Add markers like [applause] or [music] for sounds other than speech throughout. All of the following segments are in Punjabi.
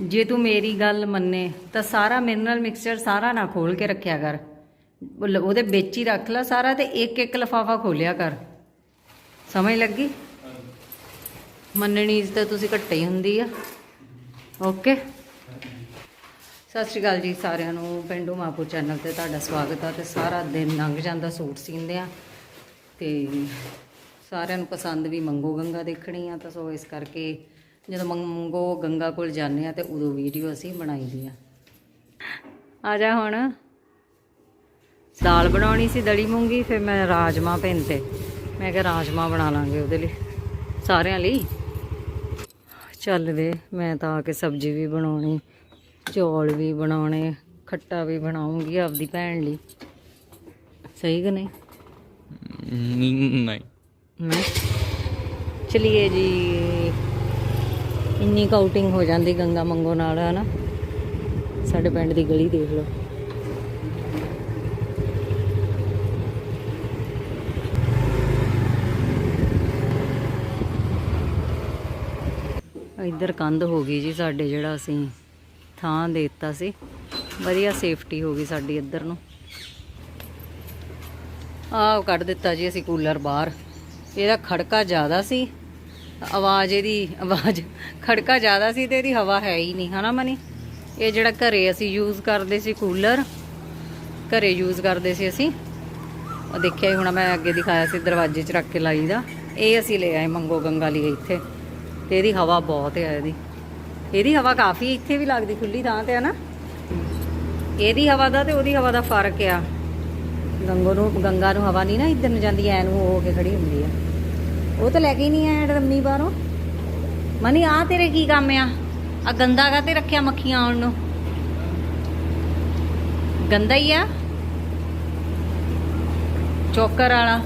ਜੇ ਤੂੰ ਮੇਰੀ ਗੱਲ ਮੰਨੇ, ਤਾਂ ਸਾਰਾ ਮਿਨਰਲ ਮਿਕਸਚਰ ਸਾਰਾ ਨਾ ਖੋਲ ਕੇ ਰੱਖਿਆ ਕਰ। ਉਹਦੇ ਵਿੱਚ ਹੀ ਰੱਖ ਲੈ ਸਾਰਾ ਤੇ ਇੱਕ ਇੱਕ ਲਫਾਫਾ ਖੋਲਿਆ ਕਰ। ਸਮਝ ਲੱਗੀ? ਮੰਨਣੀ ਤਾਂ ਤੁਸੀਂ ਘੱਟੇ ਹੀ ਹੁੰਦੀ ਆ। ਓਕੇ? ਸਤਿ ਸ਼੍ਰੀ ਅਕਾਲ ਜੀ ਸਾਰਿਆਂ ਨੂੰ। ਪਿੰਡੂ ਮਾਪੂ ਚੈਨਲ ਤੇ ਤੁਹਾਡਾ ਸਵਾਗਤ ਆ ਤੇ ਸਾਰਾ ਦਿਨ ਲੰਘ ਜਾਂਦਾ ਸੂਟ ਸੀਂਦੇ ਆ ਤੇ ਸਾਰਿਆਂ ਨੂੰ ਪਸੰਦ ਵੀ ਮੰਗੋ ਗੰਗਾ ਦੇਖਣੀ ਆ, ਤਾਂ ਸੋ ਇਸ ਕਰਕੇ ਜਦੋਂ ਮੰਗੋ ਗੰਗਾ ਕੋਲ ਜਾਂਦੇ ਆ ਤੇ ਉਦੋਂ ਵੀਡੀਓ ਅਸੀਂ ਬਣਾਈ ਦੀ ਆ। ਆ ਜਾ ਹੁਣ। ਦਾਲ ਬਣਾਉਣੀ ਸੀ ਦਲੀ ਮੂੰਗੀ ਫਿਰ ਮੈਂ ਰਾਜਮਾ ਭਿੰਤੇ। ਮੈਂ ਕਿਹਾ ਰਾਜਮਾ ਬਣਾ ਲਾਂਗੇ ਉਹਦੇ ਲਈ ਸਾਰਿਆਂ ਲਈ। ਚੱਲ ਵੇ ਮੈਂ ਤਾਂ ਆ ਕੇ ਸਬਜ਼ੀ ਵੀ ਬਣਾਉਣੀ ਚੌਲ ਵੀ ਬਣਾਉਣੇ ਖੱਟਾ ਵੀ ਬਣਾਉਂਗੀ ਆਪਦੀ ਭੈਣ ਲਈ। ਸਹੀ ਕਿ ਨਹੀਂ? ਨਹੀਂ। ਚਲਿਏ ਜੀ। ਇੰਨੀ ਕਾਊਟਿੰਗ ਹੋ ਜਾਂਦੀ ਗੰਗਾ ਮੰਗੋ ਨਾਲ, ਹਨਾ? ਸਾਡੇ ਪਿੰਡ ਦੀ ਗਲੀ ਦੇਖ ਲਓ। ਇੱਧਰ ਕੰਧ ਹੋ ਗਈ ਜੀ ਸਾਡੇ, ਜਿਹੜਾ ਅਸੀਂ ਥਾਂ ਦੇ ਦਿੱਤਾ ਸੀ। ਵਧੀਆ ਸੇਫਟੀ ਹੋ ਗਈ ਸਾਡੀ ਇੱਧਰ ਨੂੰ। ਆਹ ਕੱਢ ਦਿੱਤਾ ਜੀ ਅਸੀਂ ਕੂਲਰ ਬਾਹਰ। ਇਹਦਾ ਖੜਕਾ ਜ਼ਿਆਦਾ ਸੀ। ਆਵਾਜ਼, ਇਹਦੀ ਆਵਾਜ਼ ਖੜਕਾ ਜ਼ਿਆਦਾ ਸੀ ਤੇ ਇਹਦੀ ਹਵਾ ਹੈ ਹੀ ਨਹੀਂ, ਹਨਾ ਮਨੀ? ਇਹ ਜਿਹੜਾ ਘਰੇ ਅਸੀਂ ਯੂਜ਼ ਕਰਦੇ ਸੀ ਕੂਲਰ ਘਰੇ ਯੂਜ਼ ਕਰਦੇ ਸੀ ਅਸੀਂ। ਉਹ ਦੇਖਿਆ ਹੀ ਹੁਣ, ਮੈਂ ਅੱਗੇ ਦਿਖਾਇਆ ਸੀ, ਦਰਵਾਜ਼ੇ 'ਚ ਰੱਖ ਕੇ ਲਾਈ ਦਾ। ਇਹ ਅਸੀਂ ਲੈ ਆਏ ਮੰਗੋ ਗੰਗਾ ਲਈ ਇੱਥੇ। ਤੇ ਇਹਦੀ ਹਵਾ ਬਹੁਤ ਹੈ ਇਹਦੀ। ਇਹਦੀ ਹਵਾ ਕਾਫੀ ਇੱਥੇ ਵੀ ਲੱਗਦੀ ਖੁੱਲੀ ਥਾਂ ਤੇ ਹੈ ਨਾ ਇਹਦੀ ਹਵਾ ਦਾ ਤੇ ਉਹਦੀ ਹਵਾ ਦਾ ਫ਼ਰਕ ਆ। ਗੰਗੋ ਨੂੰ, ਗੰਗਾ ਨੂੰ ਹਵਾ ਨਹੀਂ ਨਾ, ਇੱਧਰ ਨੂੰ ਜਾਂਦੀ, ਐ ਨੂੰ ਹੋ ਕੇ ਖੜੀ ਹੁੰਦੀ ਆ। ਉਹ ਤਾਂ ਲੈ ਕੇ ਹੀ ਨਹੀਂ ਆਇਆ ਰੰਮੀ ਬਾਹਰੋਂ। ਮਨੀ ਆ ਤੇਰੇ ਕੀ ਕੰਮ ਆ? ਆ ਗੰਦਾ ਕਾ ਤੇ ਰੱਖਿਆ ਮੱਖੀਆਂ ਆਉਣ ਨੂੰ? ਗੰਦਾ ਹੀ ਆ। ਚੋਕਰ ਵਾਲਾ।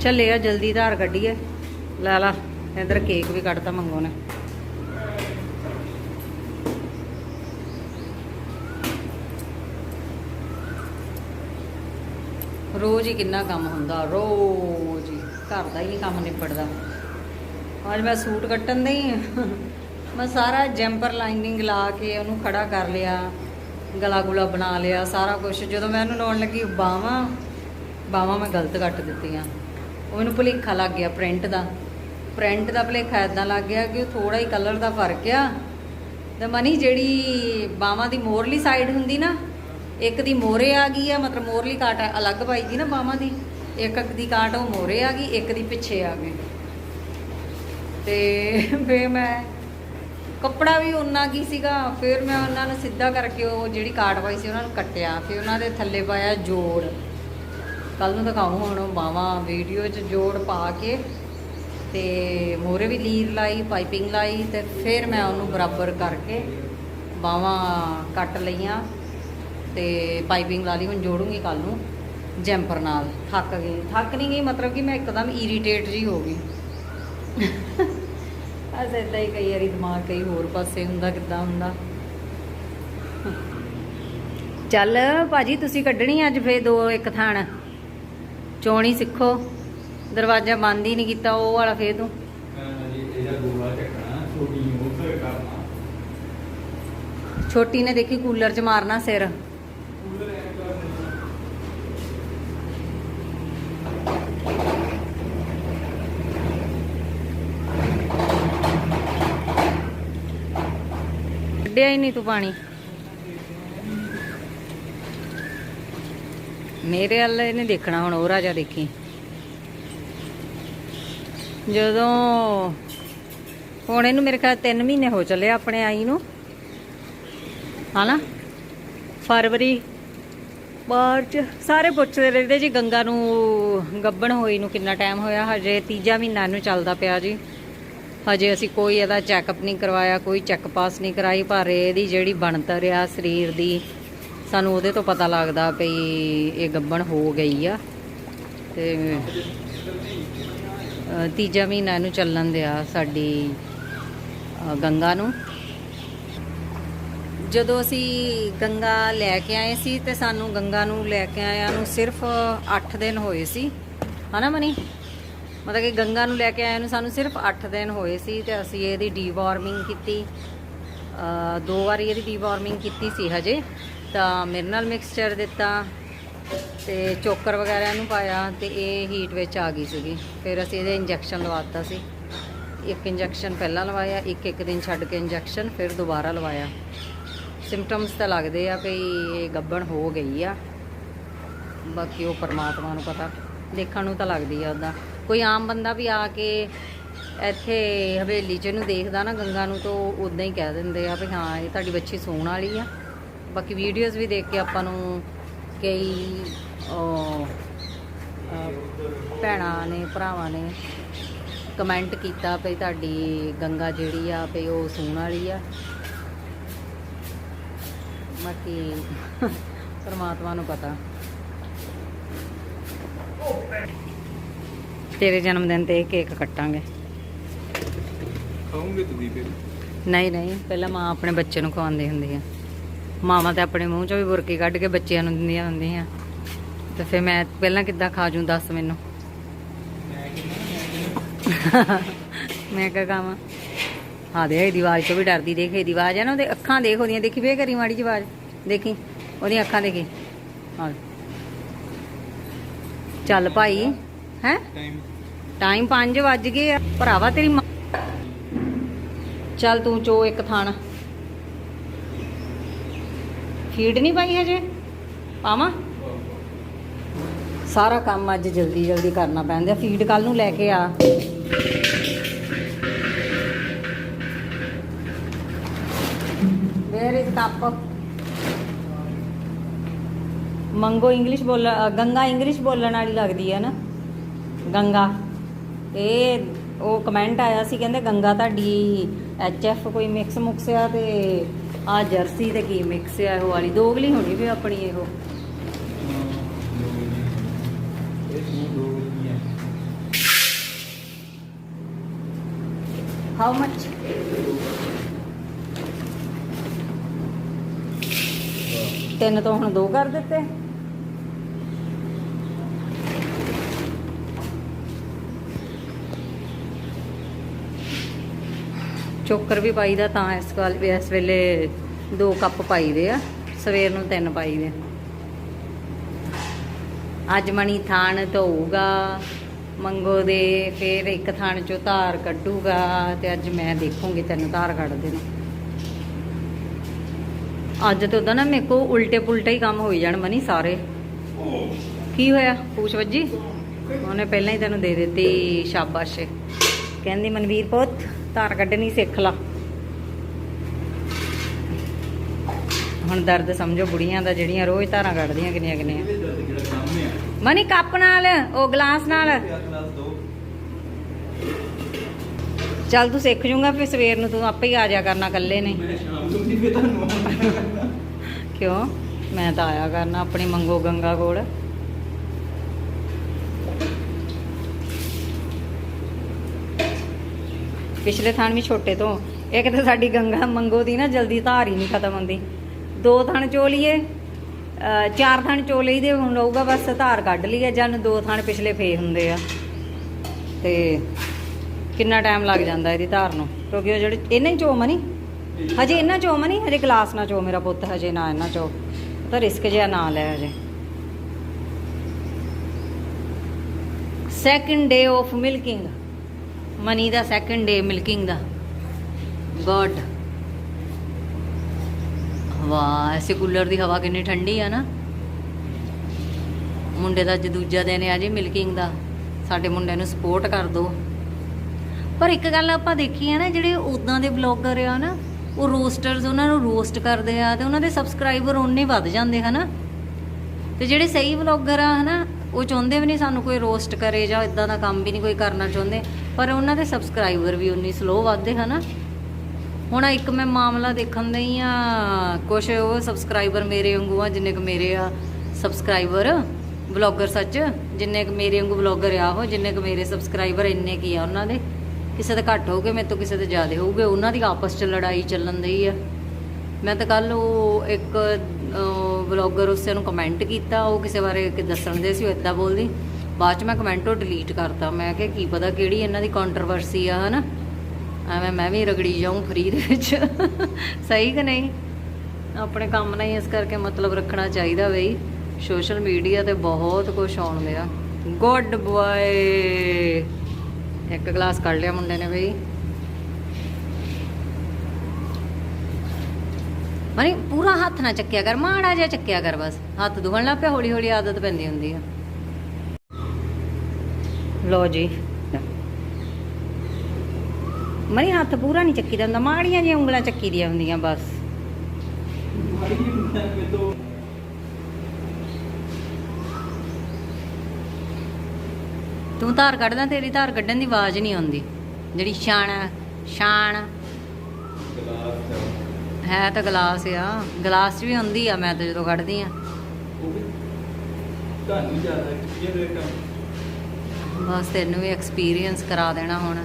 ਚੱਲੇ ਆ, ਜਲਦੀ ਧਾਰ ਕੱਢੀਏ। ਲੈ ਲਾ, ਇਧਰ ਕੇਕ ਵੀ ਕੱਢਤਾ ਮੰਗੋ ਨੇ। ਰੋਜ਼ ਹੀ ਕਿੰਨਾ ਕੰਮ ਹੁੰਦਾ, ਰੋਜ਼ ਹੀ। ਘਰ ਦਾ ਹੀ ਕੰਮ ਨਿਪੜਦਾ ਅੱਜ ਮੈਂ ਸੂਟ ਕੱਟਣ ਦੇ ਮੈਂ ਸਾਰਾ ਜੈਂਪਰ ਲਾਈਨਿੰਗ ਲਾ ਕੇ ਉਹਨੂੰ ਖੜਾ ਕਰ ਲਿਆ, ਗਲਾ ਗੁਲਾ ਬਣਾ ਲਿਆ, ਸਾਰਾ ਕੁਝ ਜਦੋਂ ਮੈਂ ਉਹਨੂੰ ਲਾਉਣ ਲੱਗੀ, ਬਾਹਾਂ ਬਾਹਾਂ ਮੈਂ ਗਲਤ ਕੱਟ ਦਿੱਤੀਆਂ। ਉਹ ਮੈਨੂੰ ਭੁਲੇਖਾ ਲੱਗ ਗਿਆ ਪ੍ਰਿੰਟ ਦਾ। ਪ੍ਰਿੰਟ ਦਾ ਭੁਲੇਖਾ ਇਦਾਂ ਲੱਗ ਗਿਆ ਕਿ ਥੋੜਾ ਹੀ ਕਲਰ ਦਾ ਫ਼ਰਕ ਆ। ਤੇ ਮਨੀ ਜਿਹੜੀ ਬਾਹਾਂ ਦੀ ਮੋਰਲੀ ਸਾਈਡ ਹੁੰਦੀ ਨਾ ਇੱਕ ਦੀ ਮੋਰੇ ਆ ਗਈ ਆ, ਮਤਲਬ ਮੋਰਲੀ ਕਾਟ ਅਲੱਗ ਪਾਈ ਦੀ ਨਾ ਬਾਹਾਂ ਦੀ, ਇੱਕ ਇੱਕ ਦੀ ਕਾਟ ਉਹ ਮੋਰੇ ਆ ਗਈ, ਇੱਕ ਦੀ ਪਿੱਛੇ ਆ ਗਈ। ਤੇ ਫੇ ਮੈਂ ਕੱਪੜਾ ਵੀ ਉਹਨਾਂ ਕੀ ਸੀਗਾ, ਫਿਰ ਮੈਂ ਉਹਨਾਂ ਨੂੰ ਸਿੱਧਾ ਕਰਕੇ ਉਹ ਜਿਹੜੀ ਕਾਟ ਪਾਈ ਸੀ, ਉਹਨਾਂ ਨੂੰ ਕੱਟਿਆ, ਫਿਰ ਉਹਨਾਂ ਦੇ ਥੱਲੇ ਪਾਇਆ ਜੋੜ। ਕੱਲ ਨੂੰ ਦਿਖਾਉਂ ਹੁਣ ਬਾਹਾਂ, ਵੀਡੀਓ 'ਚ ਜੋੜ ਪਾ ਕੇ, ਤੇ ਮੋਰੇ ਵੀ ਲੀਰ ਲਾਈ, ਪਾਈਪਿੰਗ ਲਾਈ, ਤੇ ਫਿਰ ਮੈਂ ਉਹਨੂੰ ਬਰਾਬਰ ਕਰਕੇ ਬਾਹਾਂ ਕੱਟ ਲਈਆਂ। ਤੇ ਪਾਈਪਿੰਗ ਲਾ ਲਈ, ਹੁਣ ਜੋੜੂੰਗੀ ਕੱਲ ਨੂੰ ਜੈਂਪਰ ਨਾਲ। ਥੱਕ ਗਈ। ਥੱਕ ਨਹੀਂ ਗਈ, ਮਤਲਬ ਕਿ ਮੈਂ ਇੱਕਦਮ ਇਰੀਟੇਟ ਜੀ ਹੋ ਗਈ। ਅਸੇ ਇਦਾਂ ਹੀ ਕਈ ਵਾਰੀ ਦਿਮਾਗ ਕਈ ਹੋਰ ਪਾਸੇ ਹੁੰਦਾ, ਕਿੱਦਾਂ ਹੁੰਦਾ। ਚੱਲ ਭਾਜੀ, ਤੁਸੀਂ ਕੱਢਣੀ ਅੱਜ ਫੇਰ ਦੋ ਇੱਕ ਥਾਣ। ਚੋਣੀ ਸਿੱਖੋ। ਦਰਵਾਜ਼ਾ ਬੰਦ ਹੀ ਨਹੀਂ ਕੀਤਾ, ਉਹ ਵਾਲਾ ਫੇਰ ਤੂੰ। ਛੋਟੀ ਨੇ ਦੇਖੀ ਕੂਲਰ 'ਚ ਮਾਰਨਾ ਸਿਰ। ਕੱਢਿਆ ਹੀ ਨਹੀਂ ਤੂੰ ਪਾਣੀ। ਮੇਰੇ ਵੱਲ ਇਹਨੇ ਦੇਖਣਾ, ਹੁਣ ਉਹ ਰਾਜਾ ਦੇਖੀ। ਜਦੋਂ ਹੁਣ ਇਹਨੂੰ ਮੇਰੇ ਖਿਆਲ 3 ਮਹੀਨੇ ਹੋ ਚੱਲੇ ਆਪਣੇ ਆਈ ਨੂੰ। ਹਨਾ? ਫਰਵਰੀ, ਮਾਰਚ, ਸਾਰੇ ਪੁੱਛਦੇ ਰਹਿੰਦੇ ਜੀ, ਗੰਗਾ ਨੂੰ ਗੱਬਣ ਹੋਈ ਨੂੰ ਕਿੰਨਾ ਟਾਈਮ ਹੋਇਆ, ਹਜੇ ਤੀਜਾ ਮਹੀਨਾ ਇਹਨੂੰ ਚੱਲਦਾ ਪਿਆ ਜੀ। ਹਜੇ ਅਸੀਂ ਕੋਈ ਇਹਦਾ ਚੈੱਕਅਪ ਨਹੀਂ ਕਰਵਾਇਆ, ਕੋਈ ਚੈੱਕ ਪਾਸ ਨਹੀਂ ਕਰਾਈ, ਪਰ ਇਹਦੀ ਜਿਹੜੀ ਬਣਤਰ ਆ ਸਰੀਰ ਦੀ, ਸਾਨੂੰ ਉਹਦੇ ਤੋਂ ਪਤਾ ਲੱਗਦਾ ਵੀ ਇਹ ਗੱਬਣ ਹੋ ਗਈ ਆ। ਤੇ ਤੀਜਾ ਮਹੀਨਾ ਇਹਨੂੰ ਚੱਲਣ ਦਿਆ ਸਾਡੀ ਗੰਗਾ ਨੂੰ। ਜਦੋਂ ਅਸੀਂ ਗੰਗਾ ਲੈ ਕੇ ਆਏ ਸੀ ਤੇ ਸਾਨੂੰ ਗੰਗਾ ਨੂੰ ਲੈ ਕੇ ਆਇਆ ਨੂੰ ਸਿਰਫ 8 ਦਿਨ ਹੋਏ ਸੀ। ਹਨਾ ਮਨੀ? ਮਤਲਬ ਕਿ ਗੰਗਾ ਨੂੰ ਲੈ ਕੇ ਆਏ ਨੂੰ ਸਾਨੂੰ ਸਿਰਫ 8 ਦਿਨ ਹੋਏ ਸੀ ਤੇ ਅਸੀਂ ਇਹਦੀ ਡੀਵਾਰਮਿੰਗ ਕੀਤੀ। ਦੋ ਵਾਰੀ ਇਹਦੀ ਡੀਵਾਰਮਿੰਗ ਕੀਤੀ ਸੀ ਹਜੇ। ਤਾਂ ਮੇਰੇ ਨਾਲ ਮਿਕਸਚਰ ਦਿੱਤਾ ਤੇ ਚੋਕਰ ਵਗੈਰਾ ਨੂੰ ਪਾਇਆ ਤੇ ਇਹ ਹੀਟ ਵਿੱਚ ਆ ਗਈ ਸੀਗੀ। ਫਿਰ ਅਸੀਂ ਇਹਦੇ ਇੰਜੈਕਸ਼ਨ ਲਵਾਤਾ ਸੀ। ਇੱਕ ਇੰਜੈਕਸ਼ਨ ਪਹਿਲਾਂ ਲਵਾਇਆ, ਇੱਕ ਇੱਕ ਦਿਨ ਛੱਡ ਕੇ ਇੰਜੈਕਸ਼ਨ ਫਿਰ ਦੁਬਾਰਾ ਲਵਾਇਆ। ਸਿੰਪਟਮਸ ਤਾਂ ਲੱਗਦੇ ਆ ਵੀ ਇਹ ਗੱਬਣ ਹੋ ਗਈ ਆ। ਬਾਕੀ ਉਹ ਪਰਮਾਤਮਾ ਨੂੰ ਪਤਾ। ਦੇਖਣ ਨੂੰ ਤਾਂ ਲੱਗਦੀ ਆ ਉਹਦਾ ਕੋਈ ਆਮ ਬੰਦਾ ਵੀ ਆ ਕੇ ਇੱਥੇ ਹਵੇਲੀ 'ਚ ਇਹਨੂੰ ਦੇਖਦਾ ਨਾ ਗੰਗਾ ਨੂੰ, ਤਾਂ ਉਦਾਂ ਹੀ ਕਹਿ ਦਿੰਦੇ ਆ ਵੀ ਹਾਂ, ਇਹ ਤੁਹਾਡੀ ਬੱਚੀ ਸੂਣ ਵਾਲੀ ਆ। ਬਾਕੀ ਵੀਡੀਓਜ਼ ਵੀ ਦੇਖ ਕੇ ਆਪਾਂ ਨੂੰ ਕਈ ਭੈਣਾਂ ਨੇ, ਭਰਾਵਾਂ ਨੇ ਕਮੈਂਟ ਕੀਤਾ ਵੀ ਤੁਹਾਡੀ ਗੰਗਾ ਜਿਹੜੀ ਆ, ਵੀ ਉਹ ਸੂਣ ਵਾਲੀ ਆ। ਬਾਕੀ [laughs] ਪਰਮਾਤਮਾ ਨੂੰ ਪਤਾ। ਤੇਰੇ ਜਨਮ ਦਿਨ ਤੇ ਕੇਕ ਕੱਟਾਂਗੇ। ਖਾਉਂਗੇ ਤੁਸੀਂ ਫਿਰ? ਨਹੀਂ ਨਹੀਂ ਪਹਿਲਾਂ ਮਾਂ ਆਪਣੇ ਬੱਚੇ ਨੂੰ ਖਵਾਉਂਦੀ ਹੁੰਦੀ ਆ। ਮਾਵਾਂ ਤੇ ਆਪਣੇ ਮੂੰਹ ਚੋਂ ਵੀ ਬੁਰਕੀ ਕੱਢ ਕੇ ਬੱਚਿਆਂ ਨੂੰ ਦਿੰਦੀਆਂ ਹੁੰਦੀਆਂ। ਤੇ ਫਿਰ ਮੈਂ ਪਹਿਲਾਂ ਕਿੱਦਾਂ ਖਾ ਜੂ ਦੱਸ ਮੈਨੂੰ? ਮੈਂ ਕਿਹਾ ਖਾਵਾਂ? ਹਾਂ ਦੇ ਇਹਦੀ ਆਵਾਜ਼ ਤੋਂ ਵੀ ਡਰਦੀ ਦੇਖ ਇਹਦੀ ਆਵਾਜ਼ ਹੈ ਨਾ ਉਹਦੇ ਅੱਖਾਂ ਦੇਖ ਉਹਦੀਆਂ ਦੇਖੀ ਵੇ ਕਰੀ ਮਾੜੀ ਜਿਹੀ ਆਵਾਜ਼। ਦੇਖੀ ਉਹਦੀਆਂ ਅੱਖਾਂ ਦੇਖੀ। ਹਾਂ। ਚੱਲ ਭਾਈ ਹੈ? ਟਾਈਮ ਟਾਈਮ 5 ਵੱਜ ਗਏ ਆ। ਭਰਾਵਾ, ਤੇਰੀ ਚੱਲ ਤੂੰ ਚੋ ਇੱਕ ਥਾਣ ਫੀਡ ਨਹੀਂ ਪਾਈ ਹਜੇ? ਪਾਵਾਂ? ਸਾਰਾ ਕੰਮ ਅੱਜ ਜਲਦੀ ਜਲਦੀ ਕਰਨਾ ਪੈਂਦਾ। ਫੀਡ ਕੱਲ ਨੂੰ ਲੈ ਕੇ ਆ। ਵੇਅਰ ਇਜ਼ ਕੱਪ ਮੰਗੋ ਇੰਗਲਿਸ਼ ਬੋਲ ਗੰਗਾ ਇੰਗਲਿਸ਼ ਬੋਲਣ ਵਾਲੀ ਲੱਗਦੀ ਹੈ ਨਾ। ਗੰਗਾ। ਇਹ ਉਹ ਕਮੈਂਟ ਆਇਆ ਸੀ, ਕਹਿੰਦੇ ਗੰਗਾ ਤੁਹਾਡੀ ਐਚ ਕੋਈ ਮਿਕਸ ਮੁਕਸ ਆ ਤੇ ਆ ਜਰਸੀ ਤੇ ਕੀ ਮਿਕਸ ਆ ਉਹ ਵਾਲੀ? ਦੋਗਲੀ ਹੋਣੀ ਵੀ ਆਪਣੀ ਇਹੋ। ਹਾਊ ਮੱਚ ਤਿੰਨ ਤੋਂ ਹੁਣ ਦੋ ਕਰ ਦਿੱਤੇ। ਚੋਕਰ ਵੀ ਪਾਈਦਾ ਤਾਂ ਇਸ ਗੱਲ ਵੀ ਇਸ ਵੇਲੇ ਦੋ ਕੱਪ ਪਾਈਦੇ ਆ, ਸਵੇਰ ਨੂੰ ਤਿੰਨ ਪਾਈਦੇ ਅੱਜ ਮਣੀ ਥਾਣ ਧੋਊਗਾ, ਮੰਗੋ ਦੇ ਫੇਰ ਇੱਕ ਥਾਣ ਚੋਂ ਧਾਰ ਕੱਢੂਗਾ ਤੇ ਅੱਜ ਮੈਂ ਦੇਖੂੰਗੀ ਤੈਨੂੰ ਧਾਰ ਕੱਢਦੇ ਨੂੰ ਅੱਜ ਤੇ ਉਹਦਾ ਨਾ ਮੇਰੇ ਕੋ ਉਲਟੇ ਪੁਲਟੇ ਹੀ ਕੰਮ ਹੋਈ ਜਾਣ ਮਨੀ ਸਾਰੇ। ਕੀ ਹੋਇਆ? ਪੂਛ ਵੱਜੀ? ਉਹਨੇ ਪਹਿਲਾਂ ਹੀ ਤੈਨੂੰ ਦੇ ਦਿੱਤੀ ਸ਼ਾਬਾਸ਼। ਕਹਿੰਦੀ, ਮਨਵੀਰ ਪੁੱਤ ਧਾਰ ਕੱਢਣੀ ਸਿੱਖ ਲਾ। ਹੁਣ ਦਰਦ ਸਮਝੋ ਬੁੜੀਆਂ ਦਾ ਜਿਹੜੀਆਂ ਰੋਜ਼ ਧਾਰਾਂ ਕੱਢਦੀਆਂ ਕਿੰਨੀਆਂ ਕਿੰਨੀਆਂ। ਮਨੀ ਕੱਪ ਨਾਲ ਉਹ ਗਲਾਸ ਨਾਲ। ਚੱਲ ਤੂੰ ਸਿੱਖ ਜੂਗਾ ਫਿਰ ਸਵੇਰ ਨੂੰ ਤੂੰ ਆਪੇ ਹੀ ਆ ਜਾ ਕਰਨਾ ਇਕੱਲੇ ਨੂੰ। ਕਿਉਂ? ਮੈਂ ਤਾਂ ਆਇਆ ਕਰਨਾ ਆਪਣੀ ਮੰਗੋ ਗੰਗਾ ਕੋਲ। ਪਿਛਲੇ ਥਾਣ ਵੀ ਛੋਟੇ ਤੋਂ। ਇੱਕ ਤਾਂ ਸਾਡੀ ਗੰਗਾ ਮੰਗੋ ਦੀ ਨਾ ਜਲਦੀ ਧਾਰ ਹੀ ਨਹੀਂ ਖਤਮ ਹੁੰਦੀ। ਦੋ ਥਾਣ ਚੋ ਲਈਏ ਚਾਰ ਥਾਣ ਚੋ ਲਈਦੇ, ਹੁਣ ਰਹੂਗਾ ਬਸ ਧਾਰ ਕੱਢ ਲਈਏ ਜਨ ਦੋ ਥਾਣ ਪਿਛਲੇ ਫੇ ਹੁੰਦੇ ਆ। ਤੇ ਕਿੰਨਾ ਟਾਈਮ ਲੱਗ ਜਾਂਦਾ ਇਹਦੀ ਧਾਰ ਨੂੰ? ਕਿਉਂਕਿ ਉਹ ਜਿਹੜੇ ਇਹਨਾਂ ਹੀ ਚੋਮ ਮਨੀ? ਹਜੇ ਇਹਨਾਂ ਚੋਂ ਮਨੀ? ਹਜੇ ਗਲਾਸ ਨਾ ਚੋ ਮੇਰਾ ਪੁੱਤ, ਹਜੇ ਨਾ ਇਹਨਾਂ ਚੋ। ਤਾਂ ਰਿਸਕ ਜਿਆ ਨਾ ਲੈ ਹਜੇ। Second day of milking money ਦਾ ਸੈਕੰਡ ਡੇ ਮਿਲਕਿੰਗ ਦਾ। ਗੋਡ ਵਾਹ ਐਸੇ ਕੂਲਰ ਦੀ ਹਵਾ ਕਿੰਨੀ ਠੰਡੀ ਆ ਨਾ। ਮੁੰਡੇ ਦਾ ਅੱਜ ਦੂਜਾ ਦਿਨ ਹੈ ਅਜੇ ਮਿਲਕਿੰਗ ਦਾ। ਸਾਡੇ ਮੁੰਡੇ ਨੂੰ ਸਪੋਰਟ ਕਰ ਦਿਓ ਪਰ ਇੱਕ ਗੱਲ ਆਪਾਂ ਦੇਖੀ ਆ ਨਾ, ਜਿਹੜੇ ਉਦਾਂ ਦੇ ਬਲੌਗਰ ਆ ਨਾ, ਉਹ ਰੋਸਟਰਸ ਉਹਨਾਂ ਨੂੰ ਰੋਸਟ ਕਰਦੇ ਆ ਤੇ ਉਹਨਾਂ ਦੇ ਸਬਸਕ੍ਰਾਈਬਰ ਓਨੇ ਵੱਧ ਜਾਂਦੇ ਹਨਾ। ਤੇ ਜਿਹੜੇ ਸਹੀ ਬਲੌਗਰ ਆ ਹਨਾ ਉਹ ਚਾਹੁੰਦੇ ਵੀ ਨਹੀਂ ਸਾਨੂੰ ਕੋਈ ਰੋਸਟ ਕਰੇ ਜਾਂ ਇਦਾਂ ਦਾ ਕੰਮ ਵੀ ਨਹੀਂ ਕੋਈ ਕਰਨਾ ਚਾਹੁੰਦੇ, ਪਰ ਉਹਨਾਂ ਦੇ ਸਬਸਕ੍ਰਾਈਬਰ ਵੀ ਉਨੀ ਸਲੋ ਵੱਧਦੇ ਹਨਾ। ਹੁਣ ਇੱਕ ਮੈਂ ਮਾਮਲਾ ਦੇਖਣ ਦਈ ਆ ਕੁਝ ਉਹ ਸਬਸਕ੍ਰਾਈਬਰ ਮੇਰੇ ਵਾਂਗੂ ਆ, ਜਿੰਨੇ ਕੁ ਮੇਰੇ ਆ ਸਬਸਕ੍ਰਾਈਬਰ ਬਲੌਗਰ ਸੱਚ, ਜਿੰਨੇ ਕੁ ਮੇਰੇ ਵਾਂਗੂ ਬਲੌਗਰ ਆ ਉਹ, ਜਿੰਨੇ ਕੁ ਮੇਰੇ ਸਬਸਕ੍ਰਾਈਬਰ ਇੰਨੇ ਕੀ ਆ ਉਹਨਾਂ ਦੇ। ਕਿਸੇ ਦੇ ਘੱਟ ਹੋਊਗੇ, ਮੇਰੇ ਤੋਂ ਕਿਸੇ ਦੇ ਜ਼ਿਆਦਾ ਹੋਊਗੇ, ਉਹਨਾਂ ਦੀ ਆਪਸ 'ਚ ਲੜਾਈ ਚੱਲਣ ਦਈ ਆ। ਮੈਂ ਤਾਂ ਕੱਲ ਉਹ ਇੱਕ ਬਲੌਗਰ ਉਸੇ ਨੂੰ ਕਮੈਂਟ ਕੀਤਾ, ਉਹ ਕਿਸੇ ਬਾਰੇ ਕਿ ਦੱਸਣ ਦੇ ਸੀ, ਉਹ ਇਦਾਂ ਬੋਲਦੀ, ਬਾਅਦ ਚ ਮੈਂ ਕਮੈਂਟ ਉਹ ਡਿਲੀਟ ਕਰਤਾ। ਮੈਂ ਕਿਹਾ, ਕੀ ਪਤਾ ਕਿਹੜੀ ਇਹਨਾਂ ਦੀ ਕੰਟਰੋਵਰਸੀ ਆ, ਹਨਾ? ਐਵੇਂ ਮੈਂ ਵੀ ਰਗੜੀ ਜਾਊਂ ਫਰੀ ਦੇ ਵਿੱਚ। [laughs] ਸਹੀ ਕਿ ਨਹੀਂ? ਆਪਣੇ ਕੰਮ ਨਾਲ ਹੀ ਇਸ ਕਰਕੇ ਮਤਲਬ ਰੱਖਣਾ ਚਾਹੀਦਾ ਬਈ। ਸੋਸ਼ਲ ਮੀਡੀਆ ਤੇ ਬਹੁਤ ਕੁਝ ਆਉਣ ਲਿਆ ਗੁੱਡ ਬॉय ਇੱਕ ਗਲਾਸ ਕੱਢ ਲਿਆ ਮੁੰਡੇ ਨੇ ਬਈ। ਮਨੀ ਪੂਰਾ ਹੱਥ ਨਾ ਚੱਕਿਆ ਕਰ ਮਾੜਾ ਜਿਹਾ ਚੱਕਿਆ ਕਰ ਬਸ। ਹੱਥ ਦੁਖਣ ਲੱਗ ਪਿਆ ਹੌਲੀ ਹੌਲੀ ਆਦਤ ਪੈਂਦੀ ਹੁੰਦੀ ਆ। ਲੋ ਜੀ। ਮਨੀ ਹੱਥ ਪੂਰਾ ਨਹੀਂ ਚੱਕੀਦਾ ਹੁੰਦਾ ਮਾੜੀਆਂ ਜਿਹੀਆਂ ਉਂਗਲਾਂ ਚੱਕੀ ਦੀਆਂ ਹੁੰਦੀਆਂ ਬਸ। ਤੂੰ ਧਾਰ ਕੱਢਦਾ ਤੇਰੀ ਧਾਰ ਕੱਢਣ ਦੀ ਆਵਾਜ਼ ਨਹੀਂ ਆਉਂਦੀ। ਜਿਹੜੀ ਛਾਣ ਆ, ਛਾਣ ਹੈ ਤਾਂ ਗਲਾਸ ਆ। ਗਲਾਸ 'ਚ ਵੀ ਹੁੰਦੀ ਆ ਮੈਂ ਤਾਂ ਜਦੋਂ ਕੱਢਦੀ ਆ। ਤੁਹਾਨੂੰ ਜ਼ਿਆਦਾ ਕੰਮ? ਬਸ ਤੈਨੂੰ ਵੀ ਐਕਸਪੀਰੀਅੰਸ ਕਰਾ ਦੇਣਾ ਹੁਣ।